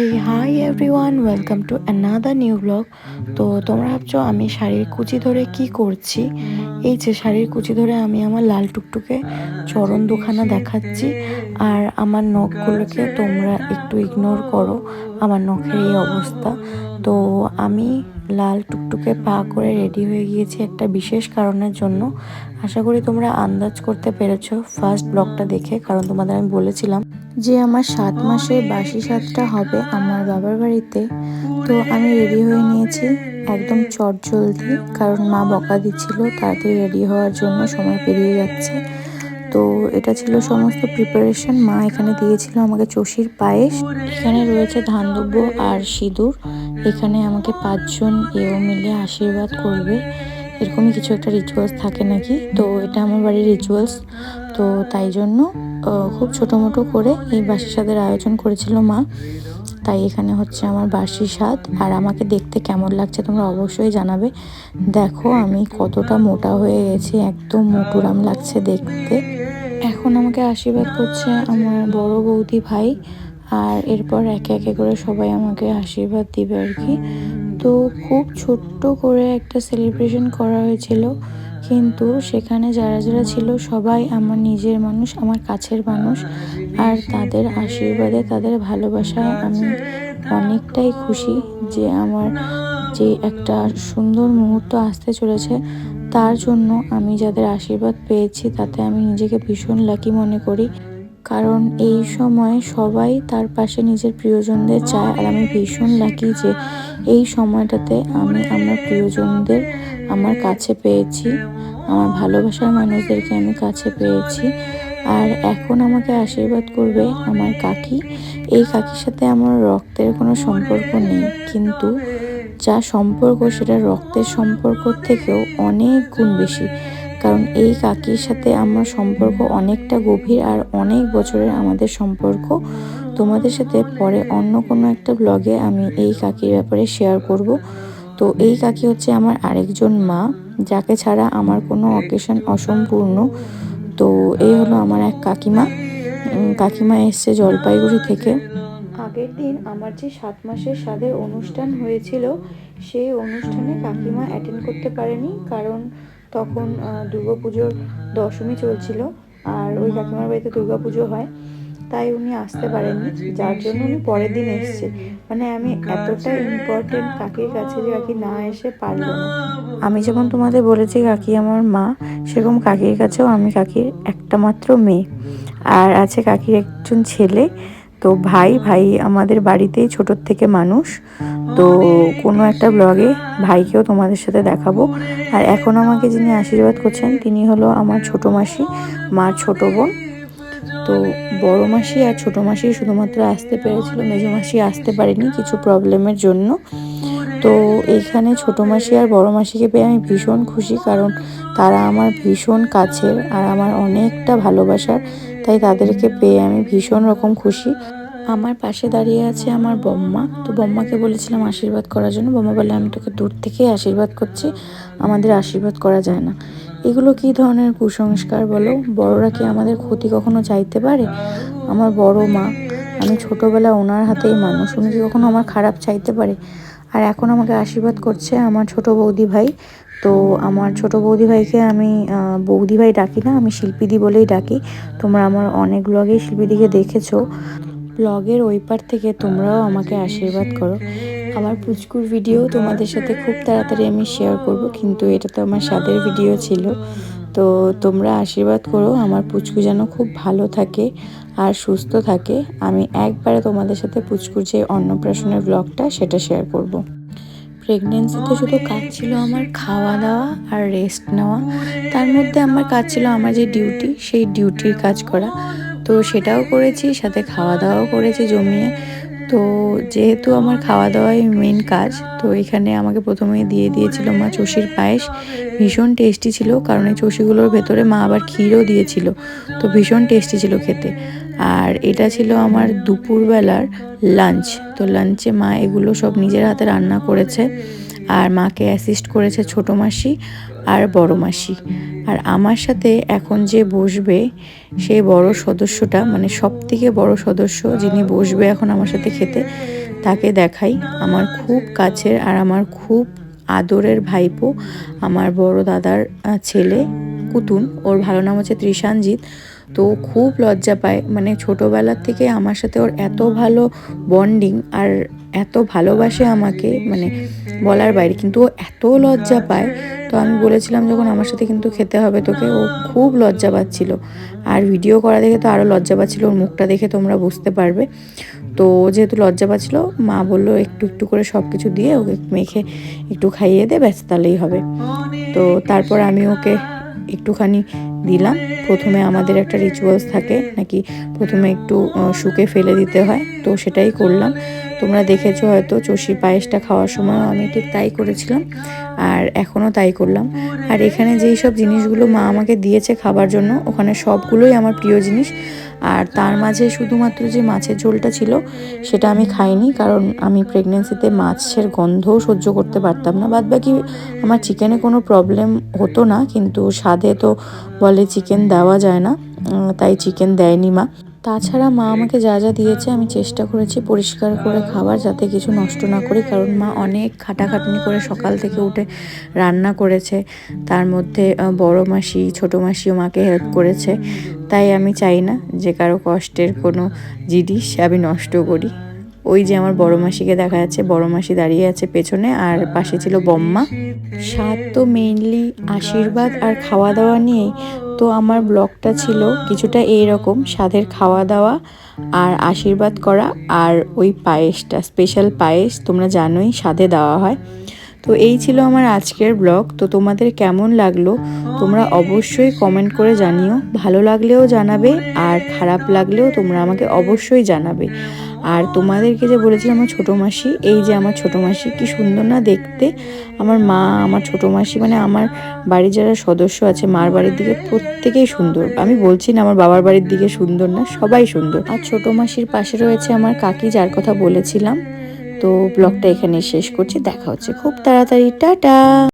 Hey hi everyone welcome to another new blog তো তোমরা ভাবছ আমি শাড়ির কুচি ধরে কি করছি? এই যে শাড়ির কুচি ধরে আমি আমার লাল টুকটুকে চরণ দুখানা দেখাচ্ছি। আর আমার নখগুলোকে তোমরা একটু ইগনোর করো, আমার নখের এই অবস্থা। তো আমি লাল টুকটুকে পা করে রেডি হয়ে গিয়েছি একটা বিশেষ কারণের জন্য। আশা করি তোমরা আন্দাজ করতে পেরেছ ফার্স্ট ব্লগটা দেখে, কারণ তোমাদের আমি বলেছিলাম যে আমার সাত মাসের বাসি সাতটা হবে আমার বাবার বাড়িতে। তো আমি রেডি হয়ে নিয়েছি একদম চট জলদি কারণ মা বকা দিচ্ছিল তাড়াতাড়ি রেডি হওয়ার জন্য সময় পেরিয়ে যাচ্ছে। তো এটা ছিল সমস্ত প্রিপারেশন মা এখানে দিয়েছিল আমাকে চষির পায়েস। এখানে রয়েছে ধানদব্য আর সিঁদুর। এখানে আমাকে পাঁচজন এও মিলে আশীর্বাদ করবে। এরকমই কিছু একটা রিচুয়ালস থাকে নাকি? তো এটা আমার বাড়ির রিচুয়ালস তো তাই জন্য খুব ছোটো মোটো করে এই বাসি স্বাদের আয়োজন করেছিল মা। তাই এখানে হচ্ছে আমার বাসি স্বাদ আর আমাকে দেখতে কেমন লাগছে তোমরা অবশ্যই জানাবে। দেখো আমি কতটা মোটা হয়ে গেছি, একদম মোটুরাম লাগছে দেখতে। এখন আমাকে আশীর্বাদ করছে আমার বড় বৌদি ভাই। আর এরপর একে একে করে সবাই আমাকে আশীর্বাদ দিবে আর কি। তো খুব ছোট্ট করে একটা সেলিব্রেশন করা হয়েছিল। কিন্তু সেখানে যারা যারা ছিল সবাই আমার নিজের মানুষ, আমার কাছের মানুষ। আর তাদের আশীর্বাদে, তাদের ভালোবাসায় আমি অনেকটাই খুশি যে আমার যে একটা সুন্দর মুহূর্ত আসতে চলেছে, তার জন্য আমি যাদের আশীর্বাদ পেয়েছি, তাতে আমি নিজেকে ভীষণ লাকি মনে করি। কারণ এই সময় সবাই তার পাশে নিজের প্রিয়জনদের চায়। আর আমি ভীষণ লাকি যে এই সময়টাতে আমি আমার প্রিয়জনদের আমার কাছে পেয়েছি। আমার ভালোবাসার মানুষদেরকে আমি কাছে পেয়েছি। আর এখন আমাকে আশীর্বাদ করবে আমার কাকি। এই কাকির সাথে আমার রক্তের কোনো সম্পর্ক নেই। কিন্তু যা সম্পর্ক সেটা রক্তের সম্পর্ক থেকেও অনেক গুণ বেশি। কারণ এই কাকির সাথে আমার সম্পর্ক অনেকটা গভীর আর অনেক বছরের আমাদের সম্পর্ক। তোমাদের সাথে পরে অন্য কোনো একটা ব্লগে আমি এই কাকির ব্যাপারে শেয়ার করব। তো এই কাকি হচ্ছে আমার আরেকজন মা, যাকে ছাড়া আমার কোনো অকেশন অসম্পূর্ণ। তো এই হলো আমার এক কাকিমা। কাকিমা এসছে জলপাইগুড়ি থেকে। আগের দিন আমার যে সাত মাসের স্বাদের অনুষ্ঠান হয়েছিল, সেই অনুষ্ঠানে কাকিমা অ্যাটেন্ড করতে পারেনি। কারণ তখন দুর্গা পুজোর দশমী চলছিল আর ওই কাকিমার বাড়িতে দুর্গা পুজো হয়। তাই উনি আসতে পারেননি, যার জন্য উনি পরের দিন এসছে। মানে আমি এতটা ইম্পর্টেন্ট কাকির কাছে যে কাকি না এসে পারল না। আমি যেমন তোমাদের বলেছি কাকি আমার মা, সেরকম কাকির কাছেও আমি কাকির একটা মাত্র মেয়ে। আর আছে কাকির একজন ছেলে তো ভাই ভাই আমাদের বাড়িতেই ছোটোর থেকে মানুষ। তো কোনো একটা ব্লগে ভাইকেও তোমাদের সাথে দেখাবো। আর এখন আমাকে যিনি আশীর্বাদ করছেন, তিনি হলো আমার ছোটো মাসি, মার ছোটো বোন। তো বড় মাসি আর ছোটো মাসি শুধুমাত্র আসতে পেরেছিল, মেজো মাসি আসতে পারেনি কিছু প্রবলেমের জন্য। তো এইখানে ছোটো মাসি আর বড় মাসিকে পেয়ে আমি ভীষণ খুশি, কারণ তারা আমার ভীষণ কাছের আর আমার অনেকটা ভালোবাসার তাই তাদেরকে পেয়ে আমি ভীষণ রকম খুশি। আমার পাশে দাঁড়িয়ে আছে আমার বম্মা। তো বম্মাকে বলেছিলাম আশীর্বাদ করার জন্য। বম্মা বলে আমি তোকে দূর থেকেই আশীর্বাদ করছি। আমাদের আশীর্বাদ করা যায় না। এগুলো কী ধরনের কুসংস্কার বলো? বড়রা কি আমাদের ক্ষতি কখনো চাইতে পারে? আমার বড় মা, আমি ছোটোবেলা ওনার হাতেই মানুষ। উনি কি কখনো আমার খারাপ চাইতে পারে? আর এখন আমাকে আশীর্বাদ করছে আমার ছোট বৌদি ভাই। তো আমার ছোট বৌদি ভাইকে আমি বৌদি ভাই ডাকি না, আমি শিল্পীদি বলেই ডাকি। তোমরা আমার অনেক ব্লগেই শিল্পীদিকে দেখেছ। ব্লগের ওই পার থেকে তোমরাও আমাকে আশীর্বাদ করো। আমার পুচকুর ভিডিও তোমাদের সাথে খুব তাড়াতাড়ি আমি শেয়ার করব, কিন্তু এটা তো আমার স্বাদের ভিডিও ছিল। তো তোমরা আশীর্বাদ করো, আমার পুচকু যেন খুব ভালো থাকে আর সুস্থ থাকে। আমি একবারে তোমাদের সাথে পুচকুর যে অন্নপ্রাশনের ব্লগটা সেটা শেয়ার করব। প্রেগনেন্সিতে শুধু কাজ ছিল আমার খাওয়া দাওয়া আর রেস্ট নেওয়া। তার মধ্যে আমার কাজ ছিল আমার যে ডিউটি সেই ডিউটির কাজ করা। তো সেটাও করেছি, সাথে খাওয়া দাওয়াও করেছি জমিয়ে। তো যেহেতু আমার খাওয়া দাওয়াই মেন কাজ, তো এখানে আমাকে প্রথমে দিয়ে দিয়েছিল মা চষির পায়েস। ভীষণ টেস্টি ছিল, কারণ এই চষিগুলোর ভেতরে মা আবার ক্ষীরও দিয়েছিল। তো ভীষণ টেস্টি ছিল খেতে। আর এটা ছিল আমার দুপুরবেলার লাঞ্চ তো লাঞ্চে মা এগুলো সব নিজের হাতে রান্না করেছে আর মাকে অ্যাসিস্ট করেছে ছোটো মাসি আর বড় মাসি। আর আমার সাথে এখন যে বসবে সেই বড় সদস্যটা মানে সব থেকে বড় সদস্য যিনি বসবে এখন আমার সাথে খেতে, তাকে দেখাই। আমার খুব কাছের আর আমার খুব আদরের ভাইপো, আমার বড় দাদার ছেলে কুতুন, ওর ভালো নাম হচ্ছে ত্রিশানজিৎ তো খুব লজ্জা পায়। মানে ছোটোবেলার থেকে আমার সাথে ওর এত ভালো বন্ডিং আর এত ভালোবাসে আমাকে মানে বলার বাইরে। কিন্তু ও এত লজ্জা পায়। তো আমি বলেছিলাম যখন আমার সাথে কিন্তু খেতে হবে তোকে, ও খুব লজ্জা পাচ্ছিল। আর ভিডিও করা দেখে তো আরও লজ্জা পাচ্ছিল, ওর মুখটা দেখে তোমরা বুঝতে পারবে। তো ও যেহেতু লজ্জা পাচ্ছিল, মা বলল, একটু একটু করে সব কিছু দিয়ে ওকে মেখে একটু খাইয়ে দে, ব্যাস, তাহলেই হবে। তো তারপর আমি ওকে একটুখানি দিলাম। প্রথমে আমাদের একটা রিচুয়ালস থাকে, নাকি প্রথমে একটু শুকে ফেলে দিতে হয়, তো সেটাই করলাম। তোমরা দেখেছ হয়তো চষির পায়েসটা খাওয়ার সময় আমি ঠিক তাই করেছিলাম, আর এখনও তাই করলাম। আর এখানে যেই সব জিনিসগুলো মা আমাকে দিয়েছে খাবার জন্য, ওখানে সবগুলোই আমার প্রিয় জিনিস। আর তার মাঝে শুধুমাত্র যে মাছের ঝোলটা ছিল, সেটা আমি খাইনি, কারণ আমি প্রেগনেন্সিতে মাছের গন্ধও সহ্য করতে পারতাম না। বাদ বাকি আমার চিকেনে কোনো প্রবলেম হতো না, কিন্তু স্বাদে তো বলে চিকেন দেওয়া যায় না তাই চিকেন দেয়নি মা। তাছাড়া মা আমাকে যা যা দিয়েছে আমি চেষ্টা করেছি পরিষ্কার করে খাবার যাতে কিছু নষ্ট না করি, কারণ মা অনেক খাটাখাটনি করে সকাল থেকে উঠে রান্না করেছে। তার মধ্যে বড় মাসি, ছোটো মাসিও মাকে হেল্প করেছে। তাই আমি চাই না যে কারও কষ্টের কোনো জিনিস আমি নষ্ট করি। ওই যে আমার বড় মাসিকে দেখা যাচ্ছে, বড় মাসি দাঁড়িয়ে আছে পেছনে আর পাশে ছিল বম্মা। স্বাদ তো মেইনলি আশীর্বাদ আর খাওয়া দাওয়া নিয়েই। তো আমার ব্লগটা ছিল কিছুটা এইরকম, স্বাদের খাওয়া দাওয়া আর আশীর্বাদ করা আর ওই পায়েসটা স্পেশাল পায়েস তোমরা জানোই স্বাদে দেওয়া হয়। তো এই ছিল আমার আজকের ব্লগ। তো তোমাদের কেমন লাগল তোমরা অবশ্যই কমেন্ট করে জানিও। ভালো লাগলেও জানাবে আর খারাপ লাগলেও তোমরা আমাকে অবশ্যই জানাবে। আর তোমাদেরকে যে বলেছিলাম আমার ছোটো মাসি, এই যে আমার ছোটো মাসি কি সুন্দর না দেখতে। আমার মা, আমার ছোটো মাসি মানে আমার বাড়ির যারা সদস্য আছে, মার বাড়ির দিকে প্রত্যেকেই সুন্দর। আমি বলছি না আমার বাবার বাড়ির দিকে সুন্দর না, সবাই সুন্দর। আর ছোটো মাসির পাশে রয়েছে আমার কাকি, যার কথা বলেছিলাম। তো ব্লগটা এখানে শেষ করছি, দেখা হচ্ছে। খুব তাড়াতাড়ি, টাটা!